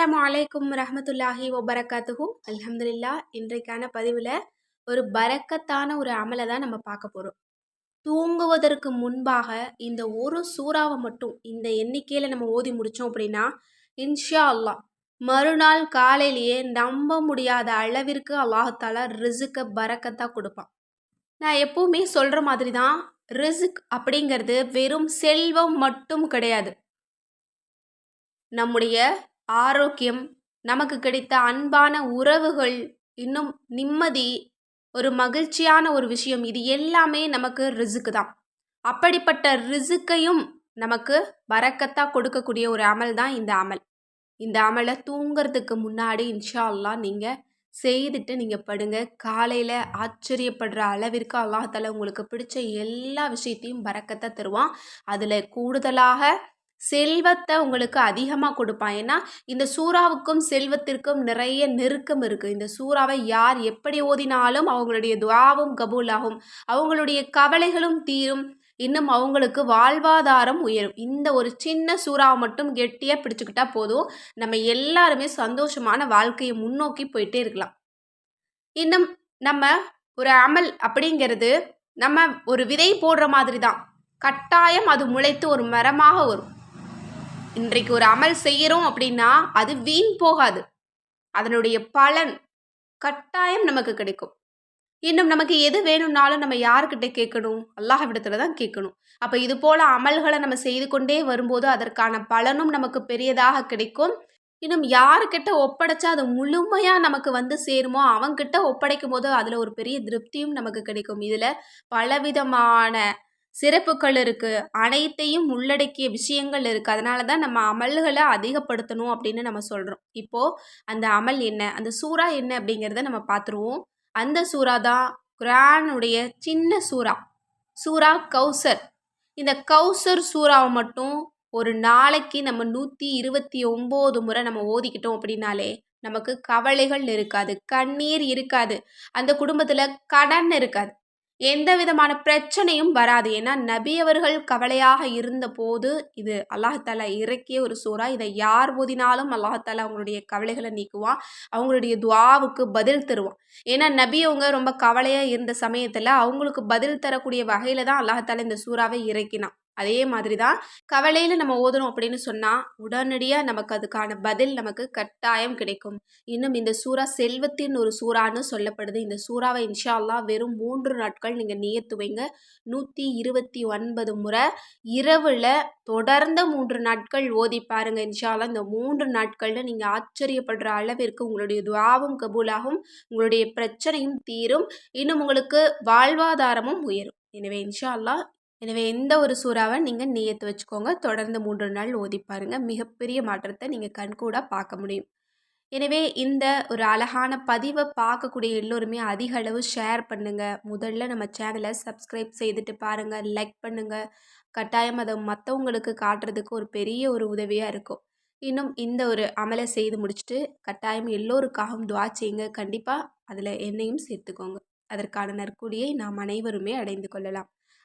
அஸ்லாம் வலைக்கும் ரஹமத்துல்லாஹி வபரகாத்துஹு. அலமதுல்லா இன்றைக்கான பதிவில் ஒரு பரக்கத்தான ஒரு அமலை தான் நம்ம பார்க்க போகிறோம் தூங்குவதற்கு முன்பாக இந்த ஒரு சூறாவை மட்டும் இந்த எண்ணிக்கையில் நம்ம ஓதி முடித்தோம் அப்படின்னா இன்ஷா அல்லாஹ் மறுநாள் காலையிலேயே நம்ப முடியாத அளவிற்கு அல்லாஹால ரிசுக்கை பறக்கத்தான் கொடுப்பான். நான் எப்பவுமே சொல்கிற மாதிரி தான் ரிசுக் அப்படிங்கிறது வெறும் செல்வம் மட்டும் கிடையாது. நம்முடைய ஆரோக்கியம் நமக்கு கிடைத்த அன்பான உறவுகள் இன்னும் நிம்மதி ஒரு மகிழ்ச்சியான ஒரு விஷயம் இது எல்லாமே நமக்கு ரிசுக்கு தான். அப்படிப்பட்ட ரிசுக்கையும் நமக்கு வரக்கத்தா கொடுக்கக்கூடிய ஒரு அமல் தான் இந்த அமல். இந்த அமலை தூங்கிறதுக்கு முன்னாடி இன்ஷா அல்லா நீங்கள் செய்துட்டு நீங்கள் படுங்க. காலையில் ஆச்சரியப்படுற அளவிற்கு அல்லாஹால உங்களுக்கு பிடிச்ச எல்லா விஷயத்தையும் பறக்கத்தை தருவான். அதில் கூடுதலாக செல்வத்தை உங்களுக்கு அதிகமாக கொடுப்பான். ஏன்னா இந்த சூறாவுக்கும் செல்வத்திற்கும் நிறைய நெருக்கம் இருக்குது இந்த சூறாவை யார் எப்படி ஓதினாலும் அவங்களுடைய துவாவும் கபூலாகும். அவங்களுடைய கவலைகளும் தீரும். இன்னும் அவங்களுக்கு வாழ்வாதாரம் உயரும். இந்த ஒரு சின்ன சூறாவை மட்டும் கெட்டியாக பிடிச்சிக்கிட்டா போதும். நம்ம எல்லாருமே சந்தோஷமான வாழ்க்கையை முன்னோக்கி போயிட்டே இருக்கலாம். இன்னும் நம்ம ஒரு அமல் அப்படிங்கிறது நம்ம ஒரு விதை போடுற மாதிரி தான் கட்டாயம் அது முளைத்து ஒரு மரமாக வரும். இன்றைக்கு ஒரு அமல் செய்கிறோம் அப்படின்னா அது வீண் போகாது. அதனுடைய பலன் கட்டாயம் நமக்கு கிடைக்கும். இன்னும் நமக்கு எது வேணும்னாலும் நம்ம யாருக்கிட்ட கேட்கணும்? அல்லாஹ்விடத்துல தான் கேட்கணும். அப்போ இது போல அமல்களை நம்ம செய்து கொண்டே வரும்போது அதற்கான பலனும் நமக்கு பெரியதாக கிடைக்கும். இன்னும் யாருக்கிட்ட ஒப்படைச்சா அது முழுமையாக நமக்கு வந்து சேருமோ அவங்கிட்ட ஒப்படைக்கும் போது அதில் ஒரு பெரிய திருப்தியும் நமக்கு கிடைக்கும். இதில் பலவிதமான சிறப்புகள் இருக்குது அனைத்தையும் உள்ளடக்கிய விஷயங்கள் இருக்குது அதனால தான் நம்ம அமல்களை அதிகப்படுத்தணும் அப்படின்னு நம்ம சொல்கிறோம் இப்போது அந்த அமல் என்ன? அந்த சூறா என்ன அப்படிங்கிறத நம்ம பார்த்துருவோம். அந்த சூறா தான் குரானுடைய சின்ன சூறா. சூறா கௌசர். இந்த கௌசர் சூறாவை மட்டும் ஒரு நாளைக்கு நம்ம நூற்றி இருபத்தி ஒம்பது முறை நம்ம ஓதிக்கிட்டோம் அப்படின்னாலே நமக்கு கவலைகள் இருக்காது. கண்ணீர் இருக்காது. அந்த குடும்பத்தில் கடன் இருக்காது. எந்த விதமான பிரச்சனையும் வராது. ஏன்னா நபி அவர்கள் கவலையாக இருந்த போது இது அல்லாஹாலா இறக்கிய ஒரு சூறா. இதை யார் ஓதினாலும் அல்லாஹாலா அவங்களுடைய கவலைகளை நீக்குவான். அவங்களுடைய துவாவுக்கு பதில் தருவான். ஏன்னா நபி அவங்க ரொம்ப கவலையாக இருந்த சமயத்தில் அவங்களுக்கு பதில் தரக்கூடிய வகையில் தான் அல்லாஹாலா இந்த சூறாவை இறக்கினான். அதே மாதிரி தான் கவலையில் நம்ம ஓதணும் அப்படின்னு சொன்னால் உடனடியாக நமக்கு அதுக்கான பதில் நமக்கு கட்டாயம் கிடைக்கும். இன்னும் இந்த சூறா செல்வத்தின் ஒரு சூறான்னு சொல்லப்படுது. இந்த சூறாவை இன்ஷா அல்லா வெறும் மூன்று நாட்கள் நீங்கள் நியத்துவைங்க நூற்றி இருபத்தி ஒன்பது முறை இரவில் தொடர்ந்த மூன்று நாட்கள் ஓதி பாருங்கள் இன்ஷால்லா இந்த மூன்று நாட்களில் நீங்கள் ஆச்சரியப்படுற அளவிற்கு உங்களுடைய துவாவும் கபூலாகும். உங்களுடைய பிரச்சனையும் தீரும். இன்னும் உங்களுக்கு வாழ்வாதாரமும் உயரும். எனவே இன்ஷா அல்லா எனவே எந்த ஒரு சூறாவை நீங்கள் நியத்து வச்சுக்கோங்க. தொடர்ந்து மூன்று நாள் ஓதி பாருங்கள் மிகப்பெரிய மாற்றத்தை நீங்கள் கண்கூடாக பார்க்க முடியும். எனவே இந்த ஒரு அழகான பதிவை பார்க்கக்கூடிய எல்லோருமே அதிக அளவு ஷேர் பண்ணுங்கள் முதல்ல நம்ம சேனலை சப்ஸ்கிரைப் செய்துட்டு பாருங்கள் லைக் பண்ணுங்கள் கட்டாயம் அதை மற்றவங்களுக்கு காட்டுறதுக்கு ஒரு பெரிய ஒரு உதவியாக இருக்கும். இன்னும் இந்த ஒரு அமலை செய்து முடிச்சுட்டு கட்டாயம் எல்லோருக்காகவும் துவா செய்யுங்க. கண்டிப்பாக அதில் என்னையும் சேர்த்துக்கோங்க. அதற்கான நற்கூலியை நாம் அனைவருமே அடைந்து கொள்ளலாம்.